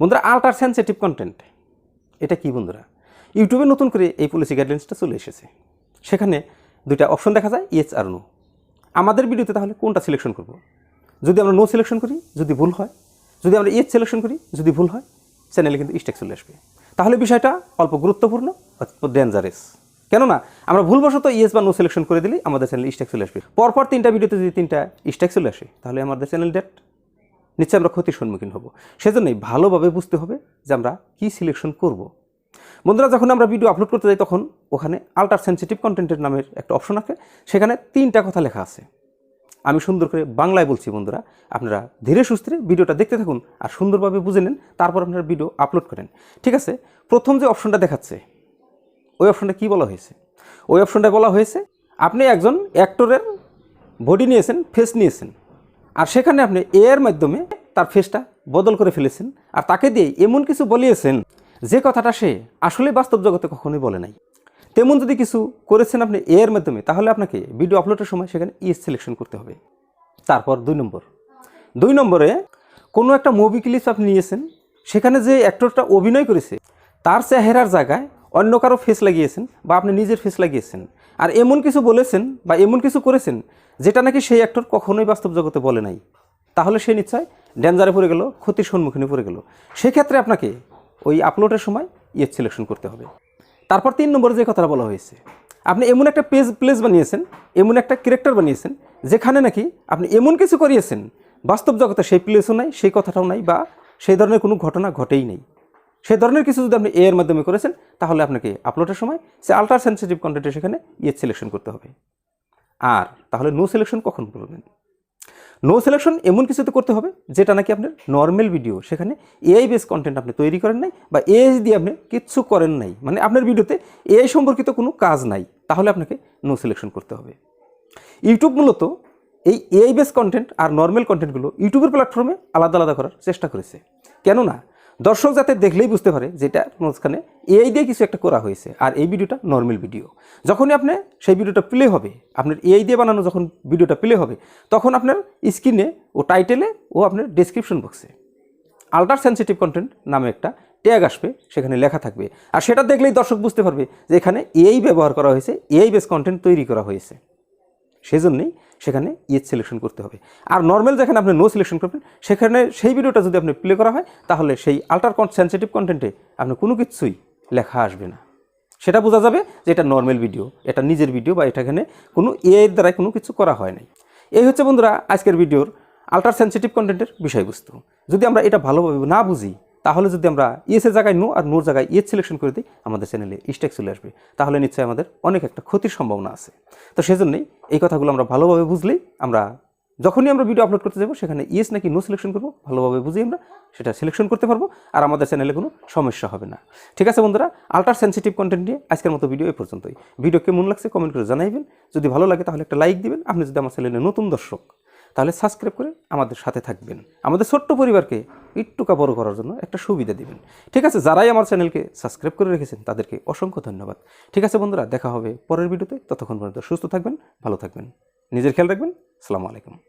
বন্ধুরা ultra sensitive content এটা কি বন্ধুরা? ইউটিউবে নতুন করে এই পলিসি গাইডলাইন্সটা চলে এসেছে। সেখানে দুইটা অপশন দেখা যায় ইয়েস আর নো আমাদের ভিডিওতে তাহলে কোনটা সিলেকশন করব? যদি আমরা নো সিলেকশন করি, যদি ভুল হয়, যদি আমরা ইয়েস সিলেকশন করি, যদি ভুল হয় চ্যানেলে কিন্তু স্টেক চলে আসবে। তাহলে বিষয়টা অল্প গুরুত্বপূর্ণ অল্প ডেঞ্জারাস কেননা, আমরা ভুলবশত ইয়েস বা নো সিলেকশন করে দিলেই আমাদের চ্যানেলে স্টেক চলে আসবে। পরপর তিনটা ভিডিওতে যদি তিনটা স্টেক চলে আসে, তাহলে আমাদের চ্যানেল ডেট নিশ্চয়ই আমরা ক্ষতির সম্মুখীন হব। সেজন্যই ভালোভাবে বুঝতে হবে যে আমরা কী সিলেকশন করব। বন্ধুরা, যখন আমরা ভিডিও আপলোড করতে যাই, তখন ওখানে আল্ট্রা সেন্সিটিভ কন্টেন্টের নামের একটা অপশন আছে। সেখানে তিনটা কথা লেখা আছে। আমি সুন্দর করে বাংলায় বলছি বন্ধুরা, আপনারা ধীরে সুস্থে ভিডিওটা দেখতে থাকুন আর সুন্দরভাবে বুঝে নেন, তারপর আপনারা ভিডিও আপলোড করেন। ঠিক আছে? প্রথম যে অপশনটা দেখাচ্ছে, ওই অপশনটা কী বলা হয়েছে? ওই অপশনটা বলা হয়েছে, আপনি একজন অ্যাক্টরের বডি নিয়েছেন ফেস নিয়েছেন। আর সেখানে আপনি এর মাধ্যমে তার ফেসটা বদল করে ফেলেছেন। আর তাকে দিয়ে এমন কিছু বলিয়েছেন, যে কথাটা সে আসলে বাস্তব জগতে কখনোই বলে নাই। তেমন যদি কিছু করেছেন আপনি এর মাধ্যমে, তাহলে আপনাকে ভিডিও আপলোডের সময় সেখানে ই সিলেকশন করতে হবে। তারপর দুই নম্বর। দুই নম্বরে, কোনো একটা মুভি ক্লিপস আপনি নিয়েছেন, সেখানে যে অ্যাক্টরটা অভিনয় করেছে, তার চেহারার জায়গায় অন্য কারও ফেস লাগিয়েছেন বা আপনি নিজের ফেস লাগিয়েছেন। আর এমন কিছু বলেছেন বা এমন কিছু করেছেন যেটা নাকি সেই অ্যাক্টর কখনোই বাস্তব জগতে বলে নাই। তাহলে সে নিশ্চয় ডেঞ্জারে পড়ে গেল, ক্ষতির সম্মুখীনে পড়ে গেল। সেক্ষেত্রে আপনাকে ওই আপলোডের সময় ইয়ে সিলেকশন করতে হবে। তারপর তিন নম্বরে যে কথাটা বলা হয়েছে, আপনি এমন একটা পেজ প্লেস বানিয়েছেন, এমন একটা ক্যারেক্টার বানিয়েছেন, যেখানে নাকি আপনি এমন কিছু করিয়েছেন, বাস্তব জগতে সেই প্লেসও নাই, সেই কথাটাও নাই বা সেই ধরনের কোনো ঘটনা ঘটেই নেই। সেই ধরনের কিছু যদি আপনি এর মাধ্যমে করেছেন, তাহলে আপনাকে আপলোডের সময় সে আল্ট্রা সেন্সিটিভ কন্টেন্টে সেখানে ইয়ে সিলেকশন করতে হবে। আর তাহলে নো সিলেকশন কখন করবেন নো সিলেকশন এমন কিছুতে করতে হবে, যেটা নাকি আপনার নর্মাল ভিডিও সেখানে এআই বেস কন্টেন্ট আপনি তৈরি করেন নাই বা এআই দিয়ে আপনি কিচ্ছু করেন নাই মানে আপনার ভিডিওতে এআই সম্পর্কিত কোনো কাজ নাই, তাহলে আপনাকে নো সিলেকশন করতে হবে। ইউটিউব মূলত এই এআই বেস কন্টেন্ট আর নর্মাল কন্টেন্টগুলো ইউটিউবের প্ল্যাটফর্মে আলাদা আলাদা করার চেষ্টা করেছে। কেননা দর্শক যাতে দেখলেই বুঝতে পারে যেটা মাঝখানে এআই দিয়ে কিছু একটা করা হয়েছে, আর এই ভিডিওটা নর্মাল ভিডিও যখনই আপনি সেই ভিডিওটা প্লে হবে, আপনার এআই দিয়ে বানানো যখন ভিডিওটা প্লে হবে, তখন আপনার স্ক্রিনে ও টাইটেলে ও আপনার ডেসক্রিপশন বক্সে আল্ট্রা সেন্সিটিভ কন্টেন্ট নামে একটা ট্যাগ আসবে, সেখানে লেখা থাকবে। আর সেটা দেখলেই দর্শক বুঝতে পারবে যে এখানে এআই ব্যবহার করা হয়েছে এআই বেস কন্টেন্ট তৈরি করা হয়েছে। সেজন্যই সেখানে ইয়েস সিলেকশন করতে হবে। আর নর্মাল যেখানে আপনি নো সিলেকশন করবেন, সেখানে সেই ভিডিওটা যদি আপনি প্লে করা হয়, তাহলে সেই আল্ট্রা সেন্সিটিভ কন্টেন্টে আপনার কোনো কিছুই লেখা আসবে না। সেটা বোঝা যাবে যে এটা নর্মাল ভিডিও এটা নিজের ভিডিও বা এটা এখানে কোনো এর দ্বারা কোনো কিছু করা হয় নাই। এই হচ্ছে বন্ধুরা, আজকের ভিডিওর আল্ট্রা সেন্সিটিভ কন্টেন্টের বিষয়বস্তু। যদি আমরা এটা ভালোভাবে না বুঝি তাহলে যদি আমরা ইয়েসের জায়গায় নো আর নোর জায়গায় ইয়েস সিলেকশন করে দিই, আমাদের চ্যানেলে স্টেক চলে আসবে। তাহলে নিশ্চয়ই আমাদের অনেক একটা ক্ষতির সম্ভাবনা আছে। তো সেজন্যই এই কথাগুলো আমরা ভালোভাবে বুঝলেই আমরা যখনই আমরা ভিডিও আপলোড করতে যাব, সেখানে ইয়েস নাকি নো সিলেকশন করব, ভালোভাবে বুঝি আমরা সেটা সিলেকশন করতে পারব আর আমাদের চ্যানেলে কোনো সমস্যা হবে না। ঠিক আছে বন্ধুরা আল্ট্রা সেন্সিটিভ কন্টেন্ট নিয়ে আজকের মতো ভিডিও এ পর্যন্তই। ভিডিও কেমন লাগছে কমেন্ট করে জানাইবেন। যদি ভালো লাগে তাহলে একটা লাইক দিবেন। আপনি যদি আমার চ্যানেলে নতুন দর্শক, তাহলে সাবস্ক্রাইব করে আমাদের সাথে থাকবেন। আমাদের ছোট্ট পরিবারকে একটুকা বড় করার জন্য একটা সুবিধা দেবেন। ঠিক আছে, যারাই আমার চ্যানেলকে সাবস্ক্রাইব করে রেখেছেন, তাদেরকে অসংখ্য ধন্যবাদ। ঠিক আছে বন্ধুরা, দেখা হবে পরের ভিডিওতে। ততক্ষণ পর্যন্ত সুস্থ থাকবেন, ভালো থাকবেন। নিজের খেয়াল রাখবেন। সালামু আলাইকুম।